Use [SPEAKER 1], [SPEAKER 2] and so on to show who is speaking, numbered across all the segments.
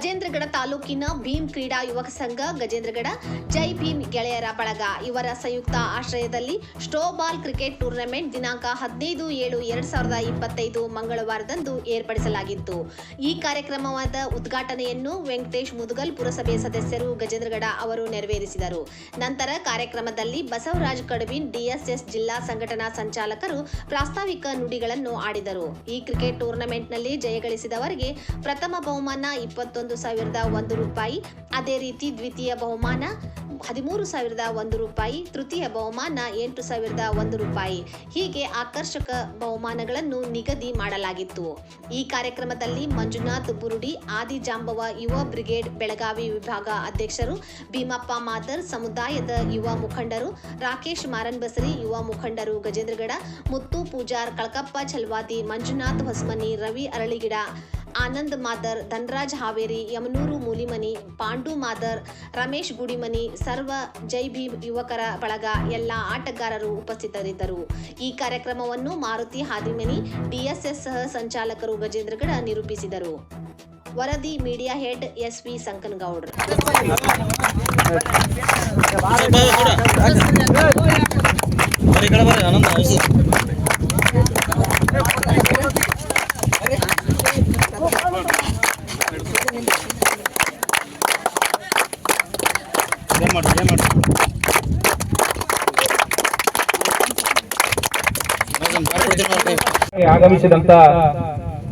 [SPEAKER 1] ಗಜೇಂದ್ರಗಡ ತಾಲೂಕಿನ ಭೀಮ್ ಕ್ರೀಡಾ ಯುವಕ ಸಂಘ ಗಜೇಂದ್ರಗಡ. ಜೈ ಭೀಮ್ ಗೆಳೆಯರ ಬಳಗ. ಇವರ ಸಂಯುಕ್ತ ಆಶ್ರಯದಲ್ಲಿ ಸ್ಟ್ರೋಬಾಲ್ ಕ್ರಿಕೆಟ್ ಟೂರ್ನಮೆಂಟ್ ದಿನಾಂಕ ಹದಿನೈದು ಏಳು ಎರಡ್ ಸಾವಿರದ ಇಪ್ಪತ್ತೈದು ಮಂಗಳವಾರದಂದು ಏರ್ಪಡಿಸಲಾಗಿತ್ತು. ಈ ಕಾರ್ಯಕ್ರಮವಾದ ಉದ್ಘಾಟನೆಯನ್ನು ವೆಂಕಟೇಶ್ ಮುದುಗಲ್ ಪುರಸಭೆ ಸದಸ್ಯರು ಗಜೇಂದ್ರಗಡ ಅವರು ನೆರವೇರಿಸಿದರು. ನಂತರ ಕಾರ್ಯಕ್ರಮದಲ್ಲಿ ಬಸವರಾಜ್ ಕಡವಿನ್ ಡಿಎಸ್ಎಸ್ ಜಿಲ್ಲಾ ಸಂಘಟನಾ ಸಂಚಾಲಕರು ಪ್ರಾಸ್ತಾವಿಕ ನುಡಿಗಳನ್ನು ಆಡಿದರು. ಈ ಕ್ರಿಕೆಟ್ ಟೂರ್ನಮೆಂಟ್ನಲ್ಲಿ ಜಯಗಳಿಸಿದವರಿಗೆ ಪ್ರಥಮ ಬಹುಮಾನ ಇಪ್ಪತ್ತೊಂದು ಸಾವಿರದ ಒಂದು ರೂಪಾಯಿ. ಅದೇ ರೀತಿ ದ್ವಿತೀಯ ಬಹುಮಾನ ಹದಿಮೂರು ಸಾವಿರದ ಒಂದು ರೂಪಾಯಿ, ತೃತೀಯ ಬಹುಮಾನ ಎಂಟು ಸಾವಿರದ ಒಂದು ರೂಪಾಯಿ. ಹೀಗೆ ಆಕರ್ಷಕ ಬಹುಮಾನಗಳನ್ನು ನಿಗದಿ ಮಾಡಲಾಗಿತ್ತು. ಈ ಕಾರ್ಯಕ್ರಮದಲ್ಲಿ ಮಂಜುನಾಥ್ ಬುರುಡಿ, ಆದಿ ಜಾಂಬವ ಯುವ ಬ್ರಿಗೇಡ್ ಬೆಳಗಾವಿ ವಿಭಾಗ ಅಧ್ಯಕ್ಷರು, ಭೀಮಪ್ಪ ಮಾತರ್, ಸಮುದಾಯದ ಯುವ ಮುಖಂಡರು, ರಾಕೇಶ್ ಮಾರನ್ಬಸರಿ, ಯುವ ಮುಖಂಡರು ಗಜೇಂದ್ರಗಡ, ಮುತ್ತು ಪೂಜಾರ್ ಕಳಕಪ್ಪ ಛಲ್ವಾದಿ ಮಂಜುನಾಥ್, ಹೊಸ್ಮನಿ, ರವಿ ಅರಳಿಗಿಡ ಆನಂದ್ ಮಾದರ್ ಧನರಾಜ್ ಹಾವೇರಿ ಯಮನೂರು ಮೂಲಿಮನಿ ಪಾಂಡು ಮಾದರ್ ರಮೇಶ್ ಗುಡಿಮನಿ ಸರ್ವ ಜೈ ಭೀಮ್ ಯುವಕರ ಬಳಗ ಎಲ್ಲ ಆಟಗಾರರು ಉಪಸ್ಥಿತರಿದ್ದರು ಈ ಕಾರ್ಯಕ್ರಮವನ್ನು ಮಾರುತಿ ಹಾದಿಮನಿ ಡಿಎಸ್ಎಸ್ ಸಹ ಸಂಚಾಲಕರು ಗಜೇಂದ್ರಗಡ ನಿರೂಪಿಸಿದರು ವರದಿ ಮೀಡಿಯಾ ಹೆಡ್
[SPEAKER 2] ಎಸ್ ವಿ ಬರ್ರಿ ಆನಂದ ಏನ್.
[SPEAKER 3] ಆಗಮಿಸಿದಂತ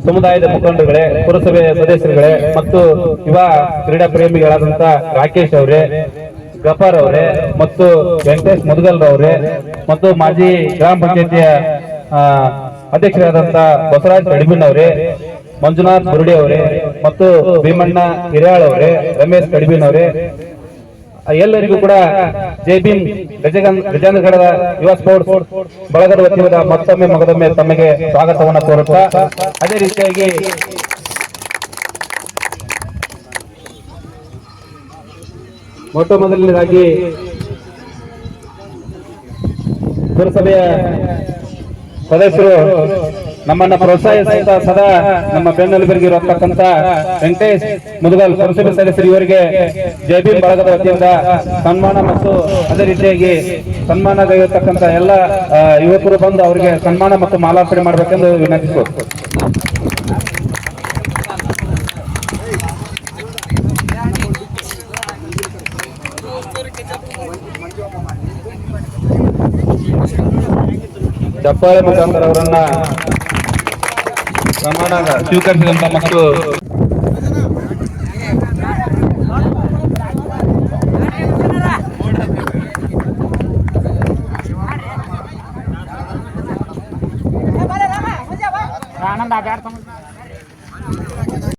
[SPEAKER 3] ಸಮುದಾಯದ ಮುಖಂಡರುಗಳೇ, ಪುರಸಭೆ ಸದಸ್ಯರುಗಳೇ ಮತ್ತು ಯುವ ಕ್ರೀಡಾ ಪ್ರೇಮಿಗಳಾದಂತ ರಾಕೇಶ್ ಅವರೇ, ಗಫಾರ್ ಅವರೇ ಮತ್ತು ವೆಂಕಟೇಶ್ ಮುದಗಲ್ ಅವರೇ ಮತ್ತು ಮಾಜಿ ಗ್ರಾಮ ಪಂಚಾಯತಿಯ ಅಧ್ಯಕ್ಷರಾದಂತ ಬಸವರಾಜ್ ಕಡಿಮಿನ್ ಅವರೇ, ಮಂಜುನಾಥ್ ಬುರುಡಿ ಅವರೇ ಮತ್ತು ಭೀಮಣ್ಣ ಹಿರಿಯಾಳ್ ಅವರೇ, ರಮೇಶ್ ಕಡಿಮಿನ್ ಅವರೇ ಎಲ್ಲರಿಗೂ ಕೂಡ ಜೈ ಭೀಮ್. ಗಜಾನಗಡದ ಯುವ ಸ್ಪೋರ್ಟ್ಸ್ ಬಳಗದ ವತಿಯಿಂದ ಮತ್ತೊಮ್ಮೆ, ಮಗದೊಮ್ಮೆ ತಮಗೆ ಸ್ವಾಗತವನ್ನು ಕೋರುತ್ತಾ, ಅದೇ ರೀತಿಯಾಗಿ ಮೊಟ್ಟ ಮೊದಲನೇದಾಗಿ ಪುರಸಭೆಯ ಸದಸ್ಯರು ನಮ್ಮನ್ನ ಪ್ರೋತ್ಸಾಹಿಸಿದ ಸದಾ ನಮ್ಮ ಬೆನ್ನೆಲುಬಿಗೆ ಇರತಕ್ಕಂತ ವೆಂಕಟೇಶ್ ಮುದುಗಲ್ ಪುರಸಭೆ ಸದಸ್ಯರಿವರಿಗೆ ಜೆಬಿ ಬಳಗದ ವತಿಯಿಂದ ಸನ್ಮಾನ ಮತ್ತು ಅದೇ ರೀತಿಯಾಗಿ ಸನ್ಮಾನಗೈರತಕ್ಕಂತ ಎಲ್ಲ ಯುವಕರು ಬಂದು ಅವರಿಗೆ ಸನ್ಮಾನ ಮತ್ತು ಮಾಲಾರ್ಪಣೆ ಮಾಡಬೇಕೆಂದು ವಿನಂತಿಸಬಹುದು ಚಪ್ಪಾಳೆ ಮುಖಾಂತರ ಅವರನ್ನ ಸನ್ಮಾನ ಸ್ವೀಕರಿಸಿದಂತ ಮತ್ತು
[SPEAKER 4] ಆನಂದ ಬ್ಯಾಡ ತಮ್ಮ